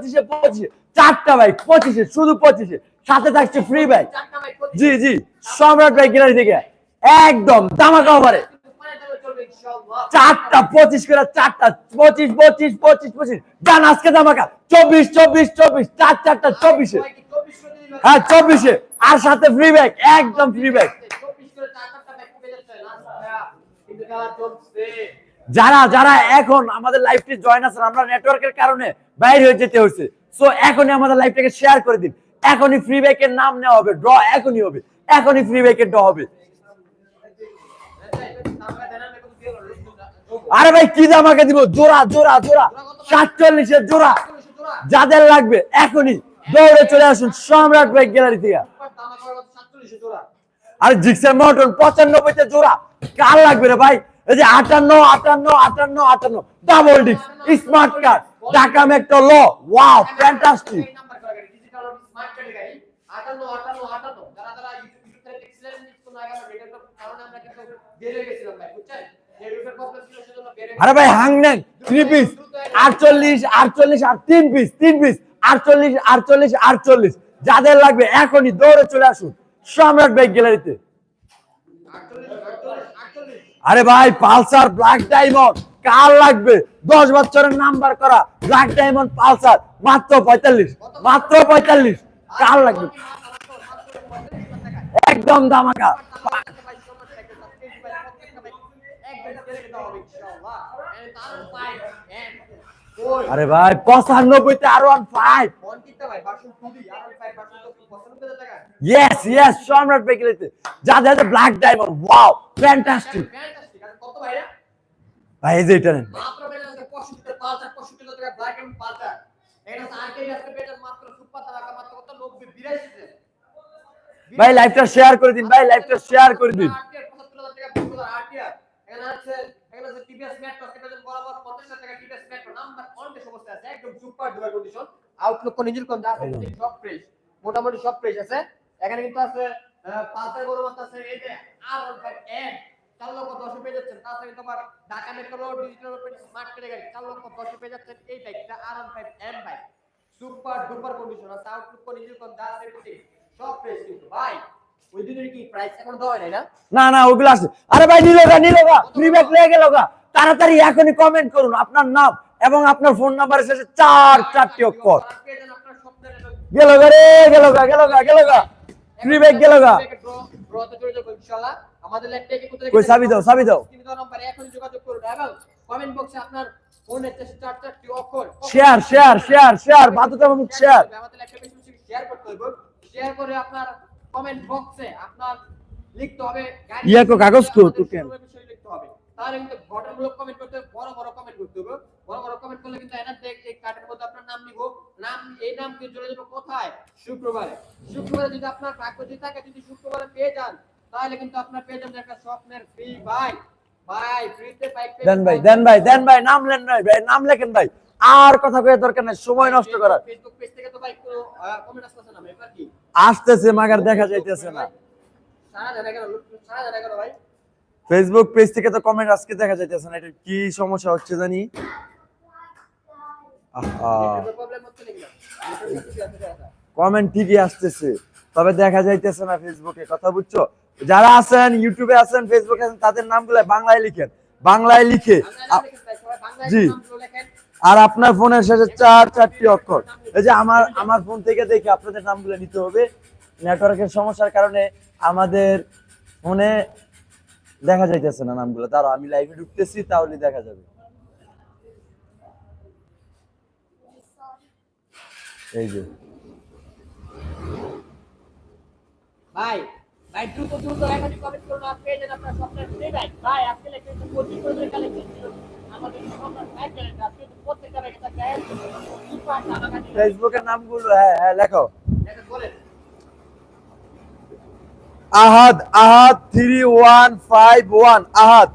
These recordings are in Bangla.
পঁচিশে পঁচিশে চারটা বাইক পঁচিশে শুধু পঁচিশে। সাথে থাকছে ফ্রি বাইক জি জি সম্রাট বাইক গ্যালারি থেকে। একদম চলবে ইনশাআল্লাহ। চারটা পঁচিশ করে চারটা পঁচিশ পঁচিশ পঁচিশ পঁচিশ। ডান আজকে দামাকা চব্বিশ চব্বিশ চব্বিশ চার চারটা চব্বিশে। সবাই কি 24 করে দিবেন? হ্যাঁ চব্বিশে। আর সাথে ফ্রি ব্যাগ একদম ফ্রি ব্যাগ 24 করে চার চারটা বাইক পেয়ে যাচ্ছে না ভাইয়া, কিন্তু খেলা চলছে যারা যারা এখন আমাদের লাইফটি জয়েন আছেন আমরা নেটওয়ার্কের কারণে বাইরে হয়ে যেতে হচ্ছে সো এখনই আমাদের লাইফটাকে শেয়ার করে দিন। এখনই ফ্রি ব্যাকের নাম নেওয়া হবে ড্র এখনই হবে। এখনই ফ্রি ব্যাকের ড্র হবে। আরে ভাই কি দামাকে দিব? জোড়া জোড়া জোড়া। সাতচল্লিশের জোড়া। যাদের লাগবে এখনই দৌড়ে চলে আসুন সম্রাট বাইক গ্যালারি থেকে। আর জিক্সের মটন পঁচানব্বইতে জোড়া। কার লাগবে রে ভাই? এই যে আটান্ন আটান্ন আটান্ন আটান্ন ডাবল ডিক্স স্মার্ট কার্ড ঢাকা মেট্রো ল ওয়াও ফ্যান্টাস্টিক আরে ভাই হাংনেক থ্রি পিস আটচল্লিশ আটচল্লিশ আর তিন পিস তিন পিস আটচল্লিশ আটচল্লিশ আটচল্লিশ। যাদের লাগবে এখনই দৌড়ে চলে আসুন। সম্রাট বাইক গ্যালারিতে আরে ভাই, পালসার ব্ল্যাক ডায়মন্ড কার লাগবে? দশ বছরের নাম্বার করা ব্ল্যাক ডায়মন্ড পালসার, মাত্র পঁয়তাল্লিশ মাত্র পঁয়তাল্লিশ, কার লাগবে? একদম দামাকা আরে ভাই, পঁচানব্বইতে R one five yes yes Samrat bike গ্যালারিতে যাদের ব্ল্যাক ডায়মন্ড ওয়াও ফ্যান্টাস্টিক ভাই এই যে এটা নেন। ভাই লাইভটা শেয়ার করে দিন ভাই লাইভটা শেয়ার করে দিন। আরটিআর 75000 টাকা বিক্রি করে আরটিআর এখানে আছে এখানে আছে টিভিএস মেট্রো সেটা বরাবর 50000 টাকা টিভিএস মেট্রো নাম্বার অনেক সমস্যা আছে একদম সুপার ডুপার কন্ডিশন আউটলুক কোন নিজের কোন দা সব ফ্রেশ মোটামুটি সব ফ্রেশ আছে। এখানে কিন্তু আছে পালসার বড় মাত্রা আছে এই যে আর এন চার লক্ষ দশ পেয়ে যাচ্ছেন। তাছাড়া তোমার Dhaka metro digital smart category চার লক্ষ দশ পেয়ে যাচ্ছেন এই বাইকটা R one five M bike super duper condition আছে আউটলুক কোন নিজের কোন দা সেফটি সব ফ্রেশ কিন্তু। ভাই ওই দিনের কি প্রাইস এখন দেওয়া হয় নাই না? না না ওগুলো আছে। আরে ভাই নিলোগা নিলোগা ফ্রি ব্যাক লেগে গেলগা তাড়াতাড়ি এখনই কমেন্ট করুন আপনার নাম এবং আপনার ফোন নাম্বারের শেষে চার চারটি অক্ষর। গেল গা রে গেল গা গেল গা গেল গা। ফ্রি গেল গা। ড্রতে চলে যাব ইনশাআল্লাহ। আমাদের ল্যাপটপে কোথায় কই দাও, দাও। স্ক্রিনে দেওয়া নাম্বারে এখনই যোগাযোগ করুন এবং কমেন্ট বক্সে আপনার ফোনের যে চার চারটি অক্ষর শেয়ার শেয়ার শেয়ার শেয়ার বাতুতা আমি শেয়ার আমাদের ল্যাপটপে শেয়ার করতে হবে। শেয়ার করে আপনার কমেন্ট বক্সে আপনার লিখতে হবে ইয়া কো কাগজ কো, তুই কেন? শোরুমের বিষয়ে লিখতে হবে তাহলে কিন্তু ঘটনামূলক কমেন্ট করতে হবে বড় বড় কমেন্ট করতে হবে। বড় বড় কমেন্ট করলে কিন্তু এনার দেখ এই কার্ডের মধ্যে আপনার নাম নিব নাম এই নাম দিয়ে চলে যাবে কোথায়? শুক্রবারে। শুক্রবারে যদি আপনার ভাগ্য যদি থাকে যদি শুক্রবারে পেয়ে যান তাহলে কিন্তু আপনার পেয়ে যাবেন একটা স্বপ্নের ফ্রি বাইক ভাই ফ্রিতে বাইক দেন ভাই দেন ভাই দেন ভাই নাম লেন ভাই ভাই নাম লেখেন ভাই। আর কথা কয়ে দরকার নাই সময় নষ্ট করার। ফেসবুক পেজ থেকে তো ভাই কমেন্ট আসতেছে না ব্যাপার কি? আসতেছে মাগার দেখা যাইতেছে না। সারা জানা গেল সারা জানা গেল ভাই। ফেসবুক পেজ থেকে তো কমেন্ট আজকে দেখা যাইতেছে না, এটা কি সমস্যা হচ্ছে জানি? কমেন্ট ঠিকই আসতেছে, তবে দেখা যাইতেছে না ফেসবুকে কথা বুঝছ? যারা আছেন ইউটিউবে আছেন ফেসবুকে আছেন, তাদের নামগুলো বাংলায় লিখেন, বাংলায় লিখে জি। আর আপনার ফোনের শেষে চার, চারটি অক্ষর। এই যে আমার আমার ফোন থেকে দেখে আপনাদের নামগুলো নিতে হবে। নেটওয়ার্কের সমস্যার কারণে আমাদের ফোনে দেখা যাইতেছে না নামগুলো। দাঁড়াও আমি লাইভে ঢুকতেছি তাহলে দেখা যাবে। এই যে। ভাই ভাই দ্রুত দ্রুত কমেন্ট করুন আর পেয়ে যান আপনার স্বপ্নের ফ্রি বাইক ভাই আজকে লেখা হচ্ছে পঁচিশ করে কালেকশন ছিল। আমাদের স্বপ্নের বাইক চ্যানেলটা আজকে প্রত্যেকটা ফেসবুকের নামগুলো হ্যাঁ হ্যাঁ লেখো। দেখেন বলেন। Ahad Ahad three one five one Ahad.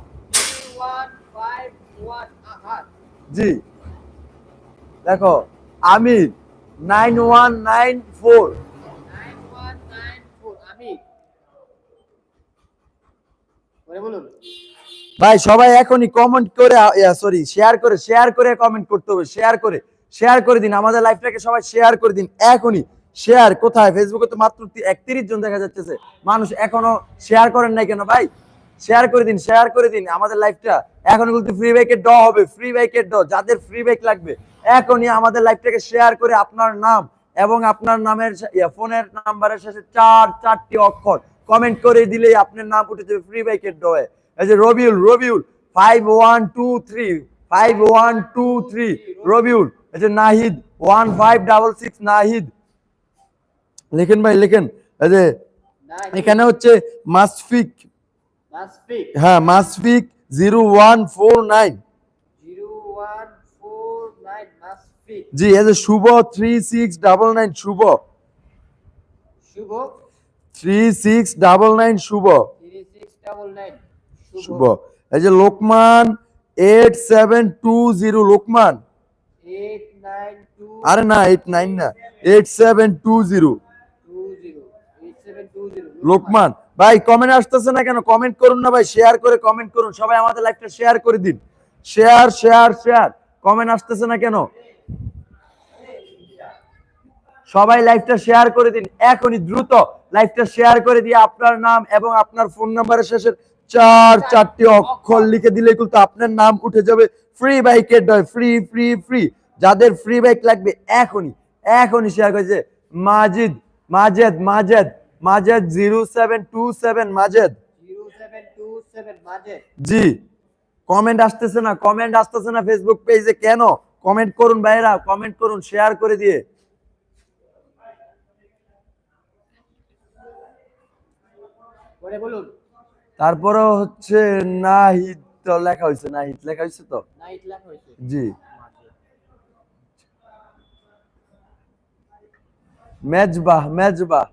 জি। দেখো, Amir nine one nine four ভাই, সবাই এখনই কমেন্ট করে সরি শেয়ার করে শেয়ার করে কমেন্ট করতে হবে শেয়ার করে শেয়ার করে দিন। আমাদের লাইফটাকে সবাই শেয়ার করে দিন, এখনই। শেয়ার কোথায়? ফেসবুকে তো মাত্র একত্রিশ জন দেখা যাচ্ছে মানুষ এখনও শেয়ার করেন নাই কেন ভাই? শেয়ার করে দিন শেয়ার করে দিন। আমাদের লাইফটা এখন বলতে ফ্রি বাইকের ড হবে ফ্রি বাইকের ড যাদের ফ্রি বাইক লাগবে। এখনই আমাদের লাইফটাকে শেয়ার করে আপনার নাম এবং আপনার নামের ফোনের নাম্বারের শেষে চার, চারটি অক্ষর কমেন্ট করে দিলেই আপনার নাম উঠে যাবে ফ্রি বাইকের ডয়ে এই যে Rabiul Rabiul five one two three five one two three Rabiul. এই যে Nahid one five double six Nahid. লেখেন ভাই লেখেন। এই যে এখানে হচ্ছে মাসফিক। মাসফিক। হ্যাঁ Mashfiq zero one four nine. 0149 Mashfiq. জি এই যে Shuvo three six double nine Shuvo. Shuvo? Three six double nine Shuvo. 3699 Shuvo. এই যে Lokman eight seven two zero Lokman. 892 আরে না এইট নাইন না eight seven two zero. 20 8720 Lokman, ভাই কমেন্ট আসতেছে না কেন? কমেন্ট করুন না ভাই শেয়ার করে কমেন্ট করুন। সবাই আমাদের লাইভটা শেয়ার করে দিন। শেয়ার শেয়ার শেয়ার কমেন্ট আসতেছে না কেন? সবাই লাইভটা শেয়ার করে দিন। এখনই দ্রুত লাইভটা শেয়ার করে দিয়ে আপনার নাম এবং আপনার ফোন নাম্বারের শেষের চার চারটি অক্ষর লিখে দিলে কিন্তু আপনার নাম উঠে যাবে ফ্রি বাইকের ডয় ফ্রি ফ্রি ফ্রি যাদের ফ্রি বাইক লাগবে, এখনই এখনই শেয়ার করেছে Majid, Majed Majed. Majed zero seven two seven Majed. 0727 মাঝে জি। কমেন্ট আসতেছে না কমেন্ট আসতেছে না ফেসবুক পেজে কেন? কমেন্ট করুন ভাইরা কমেন্ট করুন শেয়ার করে দিয়ে। পরে তারপরে হচ্ছে নাহিদ তো লেখা হয়েছে নাহিদ লেখা হয়েছে তো? জি। মেজবাহ মেজবাহ।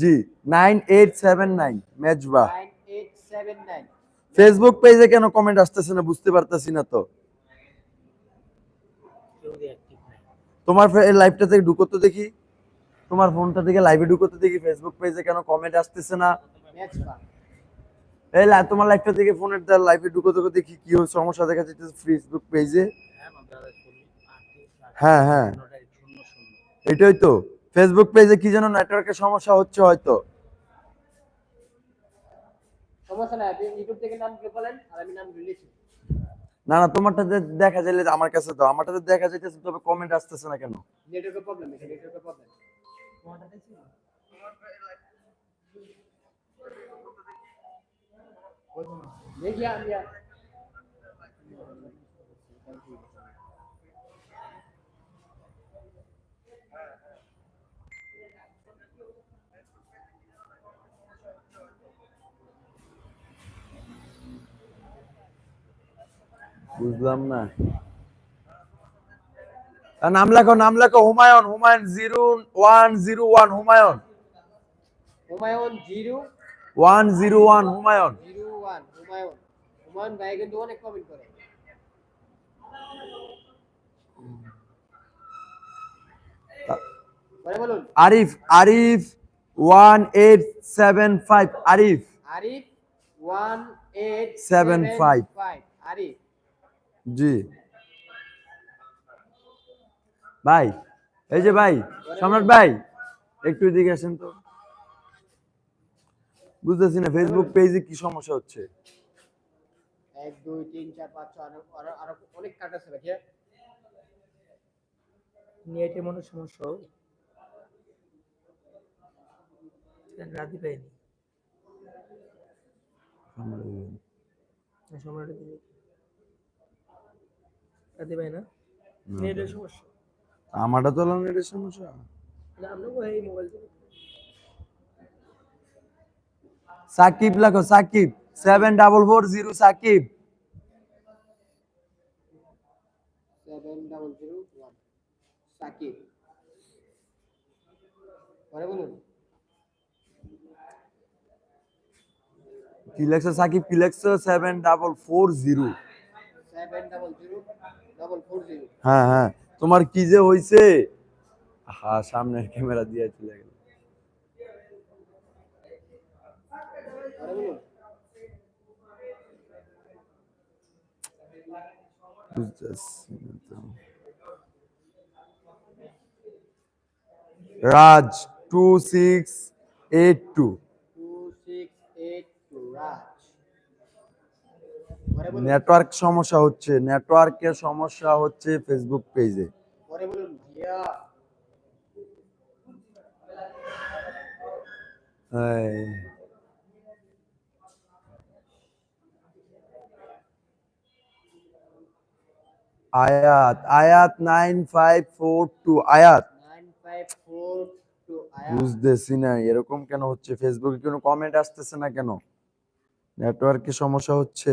জি nine eight seven nine 9879 Facebook পেজে কেন কমেন্ট আসতেছে না বুঝতে পারতেছি না তো। তোমার লাইভটা থেকে ঢুকো তো দেখি। তোমার ফোনটা থেকে লাইভে ঢুকো তো দেখি ফেসবুক পেজে কেন কমেন্ট আসতেছে না। এই তোমার লাইভটা থেকে ফোনের লাইভে ঢুকো তো দেখি কি হচ্ছে সমস্যা দেখা যাচ্ছে ফেসবুক পেজে। হ্যাঁ হ্যাঁ এটাই তো। ফেসবুক পেজে কি যেন নেটওয়ার্কের সমস্যা হচ্ছে হয়তো। না না তোমারটা দেখা যাইলে আমার কাছে তো আমারটাতে দেখা যাইতেছে তবে কমেন্ট আসতেছে না কেন? নেটওয়ার্কের প্রবলেম নেটওয়ার্কের প্রবলেম দেখি আমি বুঝলাম না। নাম লেখো নাম লেখো Humayun Humayun zero one zero one Humayun. Humayun zero one zero one Humayun. Zero one Humayun. Humayun ভাই কিন্তু অনেক কমেন্ট করে। Arif Arif one eight seven five Arif. Arif one eight Seven five. Arif. জি। ভাই এই যে ভাই সম্রাট ভাই একটু এদিকে আসেন তো। বুঝতেছি না ফেসবুক পেজে কি সমস্যা হচ্ছে? এক দুই তিন চার পাঁচ ছয় আরও অনেক কাট আছে ভাইয়া। নেটে মনে সমস্যা রাতে পাইনি সম্রাটের রাতে পাই না? নেটের সমস্যা? আমারটা তো নেটের সমস্যা। না আমরা এই মোবাইল সাকিব লেখো Sakib. Seven double four zero Sakib. Seven double zero Sakib. পরে বলুন। কি লেখছো সাকিব? কি লেখছো? Seven double four zero seven double zero double four zero হ্যাঁ হ্যাঁ। তোমার কি যে হয়েছে হ্যাঁ সামনের ক্যামেরা দিয়ে চলে গেল। Raj two six eight two network সমস্যা হচ্ছে নেটওয়ার্কের সমস্যা হচ্ছে ফেসবুক পেজে আয়াত আয়াত নাইন ফাইভ ফোর টু আয়াত। বুঝতেছি না এরকম কেন হচ্ছে? ফেসবুকে কোনো কমেন্ট আসতেছে না কেন? নেটওয়ার্কে সমস্যা হচ্ছে?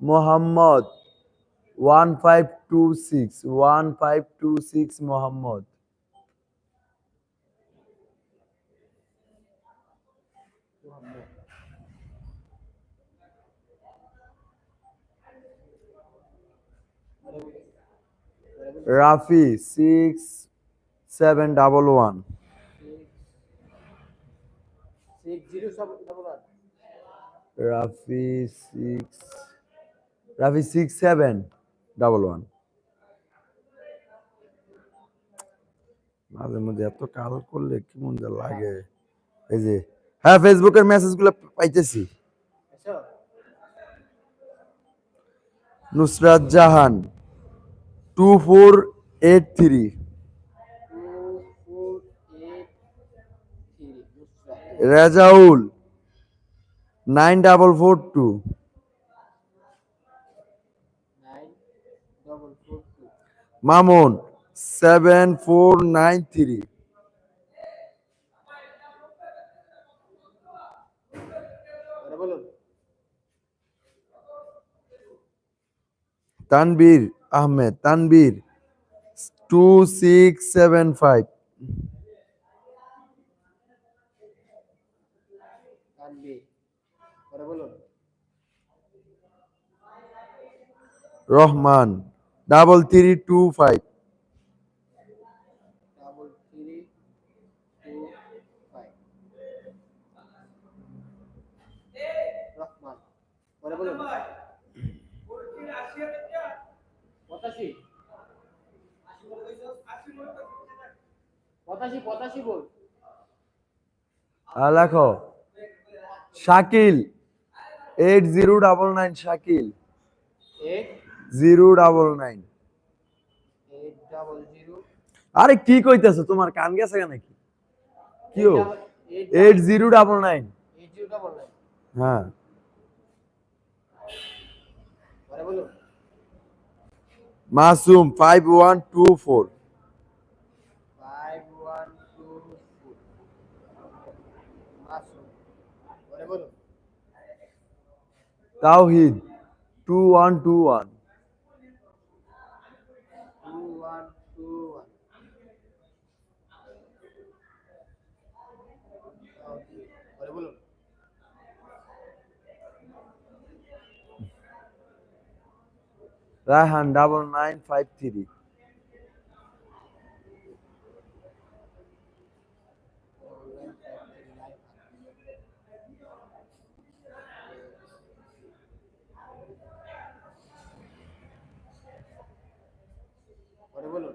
Mohammad, one five two six, one five two six Mohammad. Rafi, six seven double one. Rafi, six Rafi six seven double one মাঝে মধ্যে এত কাল করলে কি মন যা লাগে। এই যে হ্যাঁ ফেসবুকের মেসেজগুলো পাইতেছি। Nusrat Jahan two four eight three Rezaul nine double four two nine double four two Mamun seven four nine three Tanvir Ahmed Tanvir two six seven five Rahman double three two five লেখো। Shakil. Eight zero double nine Shakil. Eight zero double nine. আরে কি কইতেছো? তোমার কান গেছে নাকি? কি এইট জিরো ডাবল নাইন। হ্যাঁ। Masum five one two four. Tawhid two one two one two one two one পরে বলুন Raihan double nine five three পরে বলুন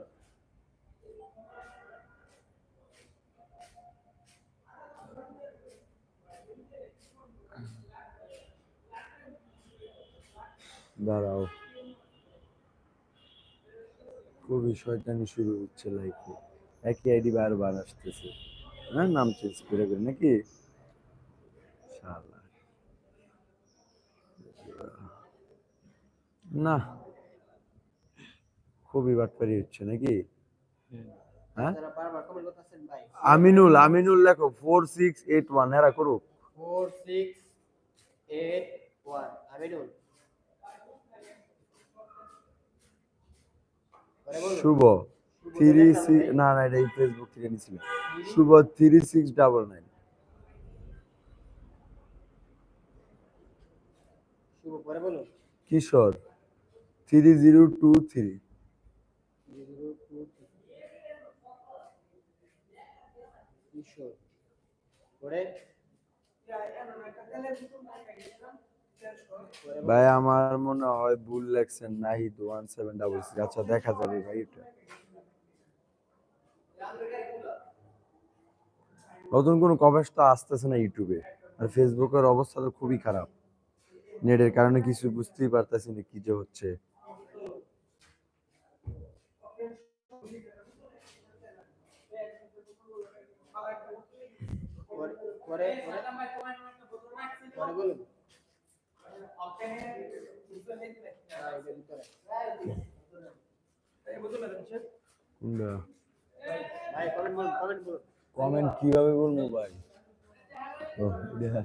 দাঁড়াও খুবই শয়তানি শুরু হচ্ছে লাইফে একই আইডি বারবার আসতেছে। হ্যাঁ নাম চেঞ্জ করে করে নাকি? না। খুবই বাটপারি হচ্ছে নাকি? হ্যাঁ? যারা বারবার কমেন্ট করতেছেন ভাই। আমিনুল আমিনুল লেখো ফোর সিক্স এইট ওয়ান এরা করুক। Four six eight one Aminul পরে বলুন। শুভ থ্রি সিক্স না না এটা এই ফেসবুক থেকে নিয়েছিল। Shuvo three six double nine Kishore three zero two three Kishore ভাই, আমার মনে হয় ভুল লেখছেন Nahid one seven double six. আচ্ছা দেখা যাবে ভাই এটা। নতুন কোনো কমেন্টস তো আসতেছে না ইউটিউবে। আর ফেসবুকের অবস্থা তো খুবই খারাপ। নেটের কারণে কিছু বুঝতেই পারতেছি না কি যে হচ্ছে। পরে পরে। কমেন্ট কীভাবে বলব ভাই? ও দেখা।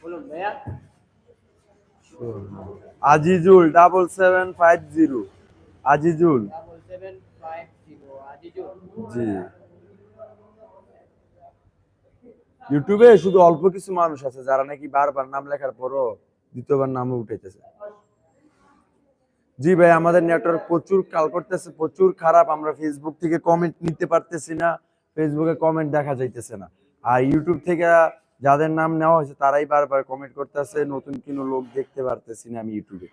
বলুন ভাইয়া। Azizul double seven five zero Azizul. জি। ইউটিউবে শুধু অল্প কিছু মানুষ আছে, যারা নাকি বারবার নাম লেখার পরও দ্বিতীয়বার নামও উঠাইতেছে। জি ভাই, আমাদের নেটওয়ার্ক প্রচুর কাল করতেছে, প্রচুর খারাপ। আমরা ফেসবুক থেকে কমেন্ট নিতে পারতেছি না ফেসবুকে কমেন্ট দেখা যাইতেছে না। আর ইউটিউব থেকে যাদের নাম নেওয়া হয়েছে, তারাই বারবার কমেন্ট করতেছে, নতুন কোনো লোক দেখতে পারতেছি না আমি ইউটিউবে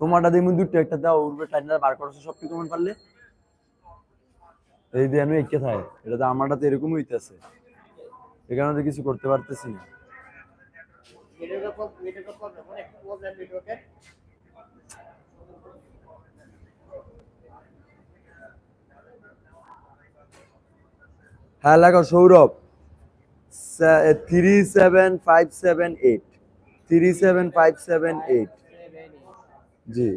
তোমারটা দিয়ে দুটো একটা দাও, উড়বে টাইনটা বার করছ সব কি তোমার পারলে। এই দিয়ে আমি একে থাই এটা তো আমারটা তো এরকম হইতেছে। এখানে তো কিছু করতে পারতেছি না নেটওয়ার্কের প্রব- নেটওয়ার্কের প্রবলেম অনেক প্রবলেম নেটওয়ার্কের হ্যাঁ লাগো Sourav. Three seven five seven eight three seven five seven eight জি।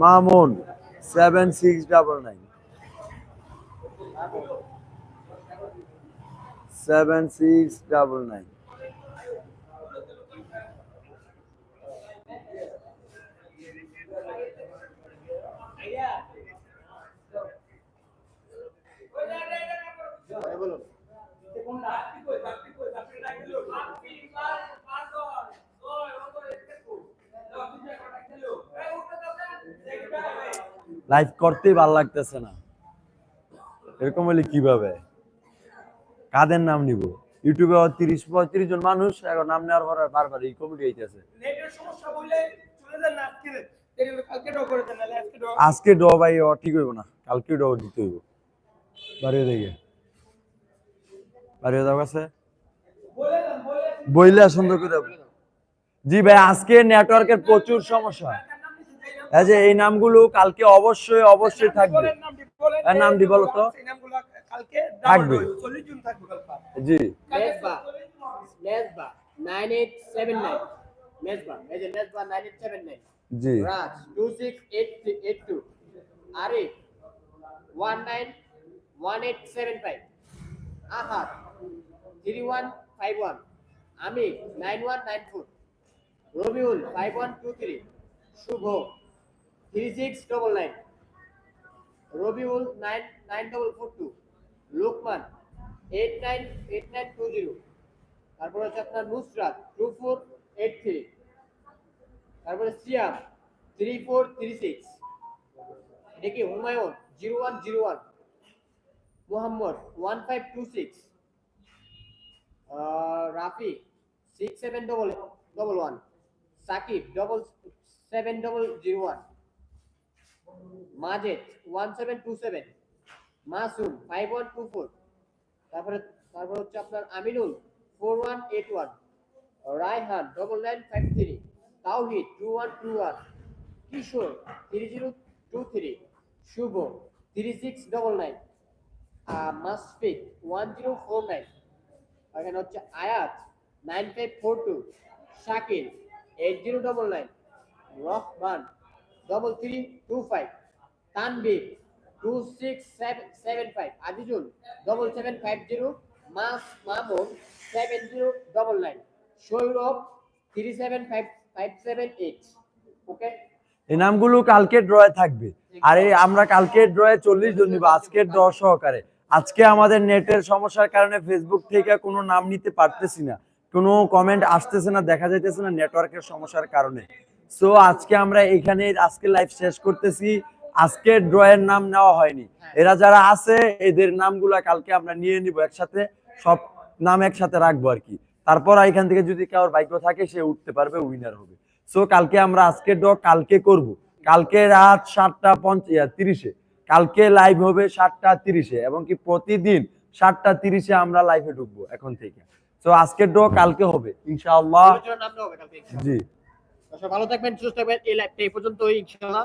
Mamun seven six double nine seven six double nine live করতেই ভালো লাগতেছে না। এরকম হলে কীভাবে? কাদের নাম নিব? ইউটিউবে তিরিশ পঁয়ত্রিশ জন মানুষ এখন নাম নেওয়ার পর বারবার এই কমিটি হইতেছে আজকে। ড ভাই ঠিক হইব না। কালকে ড দিতে হইব। বাড়িয়ে দেখে বাড়িয়ে দাও কাছে। বইলে সুন্দর করে জি ভাই আজকে নেটওয়ার্কের প্রচুর সমস্যা। যে এই নামগুলো কালকে অবশ্যই অবশ্যই থাকবে। নামটি বলো তো। সেই নামগুলো কালকে থাকবে। জি। জি। Arif one nine one eight seven five Ahad three one five one Amir nine one nine four Rabiul five one two three Shuvo. Three six double nine Rabiul nine nine double four two Lokman eight nine eight nine two two eight Humayun Mohammad five two Rafi six seven double double one Sakib double seven double zero one Majed one seven two seven Masum five one two four তারপরে, তারপর হচ্ছে আপনার Aminul four one eight one Raihan double nine five three Tawhid two one two one Kishore three zero two three Shuvo three six double nine Mashfiq one zero four nine এখানে হচ্ছে Ayat nine five four two Shakil eight zero double nine Rahman double three two five Tanvir two six seven five Azizul double seven five zero মাস Mamun seven zero double nine Sourav three seven five five seven eight okay এই নামগুলো কালকে ড্রয়ে থাকবে। আর এই আমরা কালকে ড্রয়ে চল্লিশ জন নিব, আজকের ড্র সহকারে। আজকে আমাদের নেটের সমস্যার কারণে ফেসবুক থেকে কোনো নাম নিতে পারতেছি না। কোনো কমেন্ট আসতেছে না, দেখা যাইতেছে না নেটওয়ার্কের সমস্যার কারণে। সো আজকে আমরা এখানে আজকে লাইভ শেষ করতেছি। আজকে ড্রয়ের নাম নেওয়া হয়নি। এরা যারা আছে এদের নামগুলা কালকে আমরা নিয়ে নিব একসাথে। সব নাম একসাথে রাখব আর কি। তারপর এখান থেকে যদি কারোর ভাগ্য থাকে সে উঠতে পারবে উইনার হবে। সো কালকে আমরা আজকে ড্র কালকে করব। কালকে রাত সাতটা পঞ্চাশ তিরিশে। কালকে লাইভ হবে সাতটা তিরিশে এবং কি প্রতিদিন সাতটা তিরিশে আমরা লাইভে ঢুকবো এখন থেকে। তো আজকের ড্র কালকে হবে ইনশাআল্লাহ। জি। ভালো থাকবেন সুস্থ থাকবেন। এই লাইভটা এই পর্যন্তই ইনশাআল্লাহ।